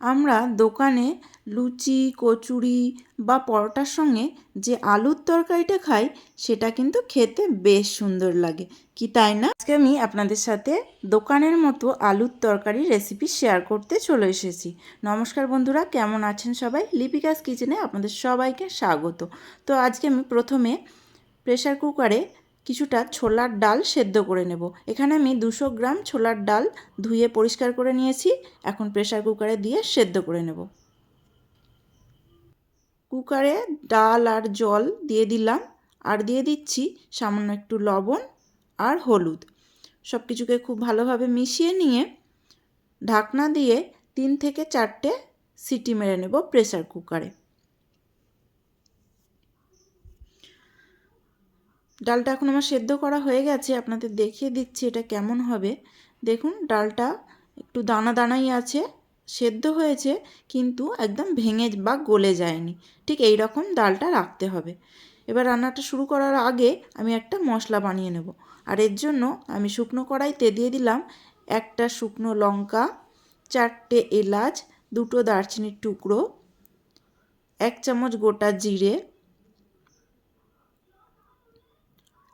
আমরা দোকানে লুচি, কচুরি বা পরোটার সঙ্গে যে আলুর তরকারিটা খাই, সেটা কিন্তু খেতে বেশ সুন্দর লাগে। কি তাই না? আজকে আমি আপনাদের সাথে দোকানের মতো আলুর তরকারির রেসিপি শেয়ার করতে চলে এসেছি। নমস্কার বন্ধুরা, কেমন আছেন সবাই? লিপিকাস কিচেনে আপনাদের সবাইকে স্বাগত। তো আজকে আমি প্রথমে প্রেশার কুকারে কিছুটা ছোলার ডাল সেদ্ধ করে নেব। এখানে আমি দুশো গ্রাম ছোলার ডাল ধুয়ে পরিষ্কার করে নিয়েছি। এখন প্রেশার কুকারে দিয়ে সেদ্ধ করে নেব। কুকারে ডাল আর জল দিয়ে দিলাম। আর দিয়ে দিচ্ছি সামান্য একটু লবণ আর হলুদ। সব কিছুকে খুব ভালোভাবে মিশিয়ে নিয়ে ঢাকনা দিয়ে তিন থেকে চারটে সিটি মেরে নেব প্রেসার কুকারে। ডালটা এখন আমার সেদ্ধ করা হয়ে গেছে, আপনাদের দেখিয়ে দিচ্ছি এটা কেমন হবে। দেখুন, ডালটা একটু দানা দানাই আছে, সেদ্ধ হয়েছে, কিন্তু একদম ভেঙে বা গলে যায়নি। ঠিক এই রকম ডালটা রাখতে হবে। এবার রান্নাটা শুরু করার আগে আমি একটা মশলা বানিয়ে নেব। আর এর জন্য আমি শুকনো কড়াইতে দিয়ে দিলাম একটা শুকনো লঙ্কা, চারটে এলাচ, দুটো দারচিনির টুকরো, এক চামচ গোটা জিরে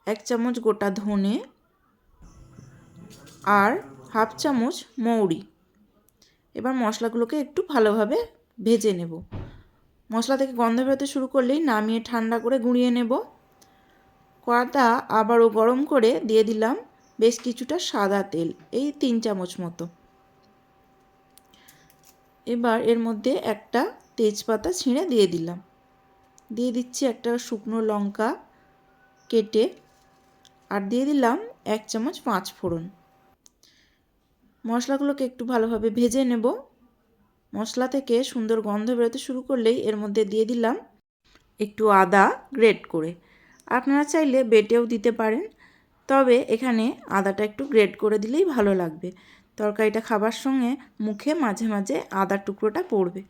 এক চামচ গোটা ধনে আর হাফ চামচ মৌরি। এবার মশলাগুলোকে একটু ভালোভাবে ভেজে নেব। মশলা থেকে গন্ধ বেরোতে শুরু করলেই নামিয়ে ঠান্ডা করে গুঁড়িয়ে নেব। কড়াটা আবারও গরম করে দিয়ে দিলাম বেশ কিছুটা সাদা তেল, এই তিন চামচ মতো। এবার এর মধ্যে একটা তেজপাতা ছিঁড়ে দিয়ে দিলাম। দিয়ে দিচ্ছি একটা শুকনো লঙ্কা কেটে আর দিয়ে দিলাম এক চামচ পাঁচ ফোড়ন। মশলাগুলোকে একটু ভালোভাবে ভেজে নেব। মশলা থেকে সুন্দর গন্ধ বেরোতে শুরু করলেই এর মধ্যে দিয়ে দিলাম একটু আদা গ্রেট করে। আপনারা চাইলে বেটেও দিতে পারেন, তবে এখানে আদাটা একটু গ্রেট করে দিলেই ভালো লাগবে। তরকারিটা খাবার সঙ্গে মুখে মাঝে মাঝে আদার টুকরোটা পড়বে।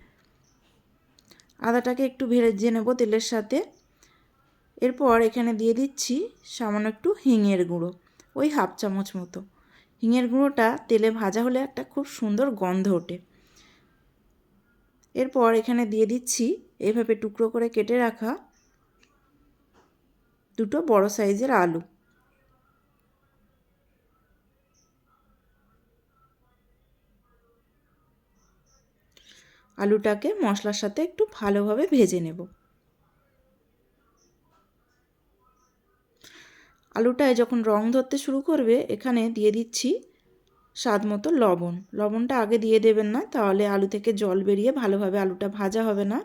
আদাটাকে একটু ভেজে নেব তেলের সাথে। এরপর এখানে দিয়ে দিচ্ছি সামান্য একটু হিঙের গুঁড়ো, ওই হাফ চামচ মতো। হিঙের গুঁড়োটা তেলে ভাজা হলে একটা খুব সুন্দর গন্ধ ওঠে। এরপর এখানে দিয়ে দিচ্ছি এভাবে টুকরো করে কেটে রাখা দুটো বড় সাইজের আলু। আলুটাকে মশলার সাথে একটু ভালোভাবে ভেজে নেব। আলুটায় যখন রং ধরতে শুরু করবে, এখানে দিয়ে দিচ্ছি স্বাদ মতো লবণ। লবণটা আগে দিয়ে দেবেন না, তাহলে আলু থেকে জল বেরিয়ে ভালোভাবে আলুটা ভাজা হবে না।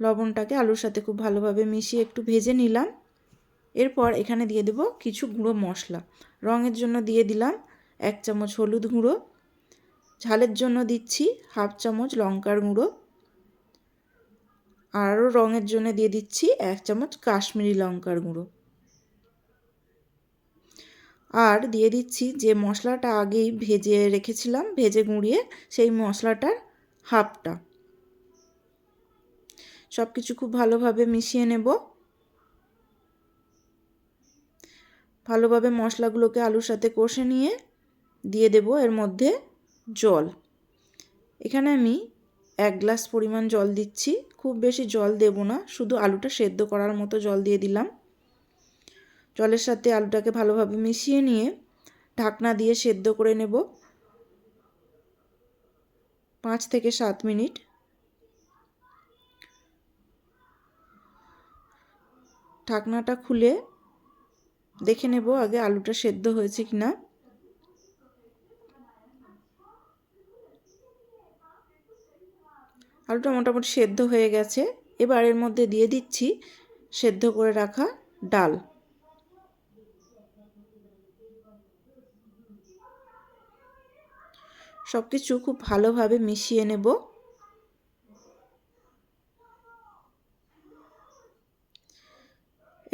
লবণটাকে আলুর সাথে খুব ভালোভাবে মিশিয়ে একটু ভেজে নিলাম। এরপর এখানে দিয়ে দেব কিছু গুঁড়ো মশলা। রঙের জন্য দিয়ে দিলাম এক চামচ হলুদ গুঁড়ো। ঝালের জন্য দিচ্ছি হাফ চামচ লঙ্কার গুঁড়ো। আরও রঙের জন্য দিয়ে দিচ্ছি এক চামচ কাশ্মীরি লঙ্কার গুঁড়ো। আর দিয়ে দিচ্ছি যে মশলাটা আগেই ভেজে রেখেছিলাম, ভেজে গুঁড়িয়ে সেই মশলাটার হাফটা। সব কিছু খুব ভালোভাবে মিশিয়ে নেব। ভালোভাবে মশলাগুলোকে আলুর সাথে কষে নিয়ে দিয়ে দেব এর মধ্যে জল। এখানে আমি এক গ্লাস পরিমাণ জল দিচ্ছি। খুব বেশি জল দেব না, শুধু আলুটা সেদ্ধ করার মতো জল দিয়ে দিলাম। জলের সাথে আলুটাকে ভালোভাবে মিশিয়ে নিয়ে ঢাকনা দিয়ে সেদ্ধ করে নেব। পাঁচ থেকে সাত মিনিট। ঢাকনাটা খুলে দেখে নেব আগে আলুটা সেদ্ধ হয়েছে কি না আলুটা মোটামুটি সেদ্ধ হয়ে গেছে। এবার এর মধ্যে দিয়ে দিচ্ছি সেদ্ধ করে রাখা ডাল। সব কিছু খুব ভালোভাবে মিশিয়ে নেব।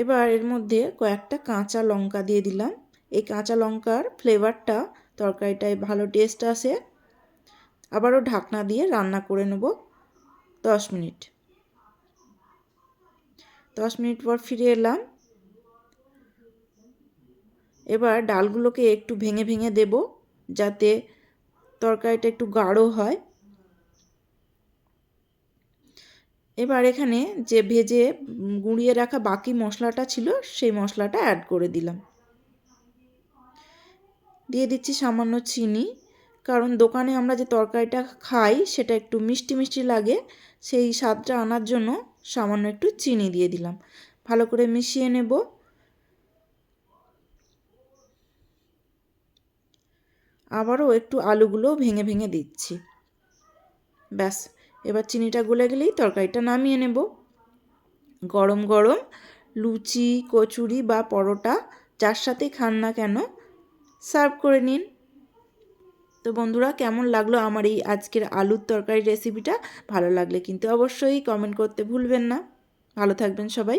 এবার এর মধ্যে কয়েকটা কাঁচা লঙ্কা দিয়ে দিলাম। এই কাঁচা লঙ্কার ফ্লেভারটা, তরকারিটায় ভালো টেস্ট আসে। আবারও ঢাকনা দিয়ে রান্না করে নেব। দশ মিনিট। দশ মিনিট পর ফিরে এলাম। এবার ডালগুলোকে একটু ভেঙে ভেঙে দেব যাতে তরকারিটা একটু গাঢ় হয়। এবার এখানে যে ভেজে গুঁড়িয়ে রাখা বাকি মশলাটা ছিল সেই মশলাটা অ্যাড করে দিলাম। দিয়ে দিচ্ছি সামান্য চিনি, কারণ দোকানে আমরা যে তরকারিটা খাই সেটা একটু মিষ্টি মিষ্টি লাগে। সেই স্বাদটা আনার জন্য সামান্য একটু চিনি দিয়ে দিলাম। ভালো করে মিশিয়ে নেব। আবারও একটু আলুগুলো ভেঙে ভেঙে দিচ্ছি। ব্যাস, এবার চিনিটা গলে গেলেই তরকারিটা নামিয়ে নেব। গরম গরম লুচি, কচুরি বা পরোটা যার সাথে খান না কেন, সার্ভ করে নিন। তো বন্ধুরা, কেমন লাগল আমার এই আজকের আলুর তরকারি রেসিপিটা ভালো লাগলে কিন্তু অবশ্যই কমেন্ট করতে ভুলবেন না। ভালো থাকবেন সবাই।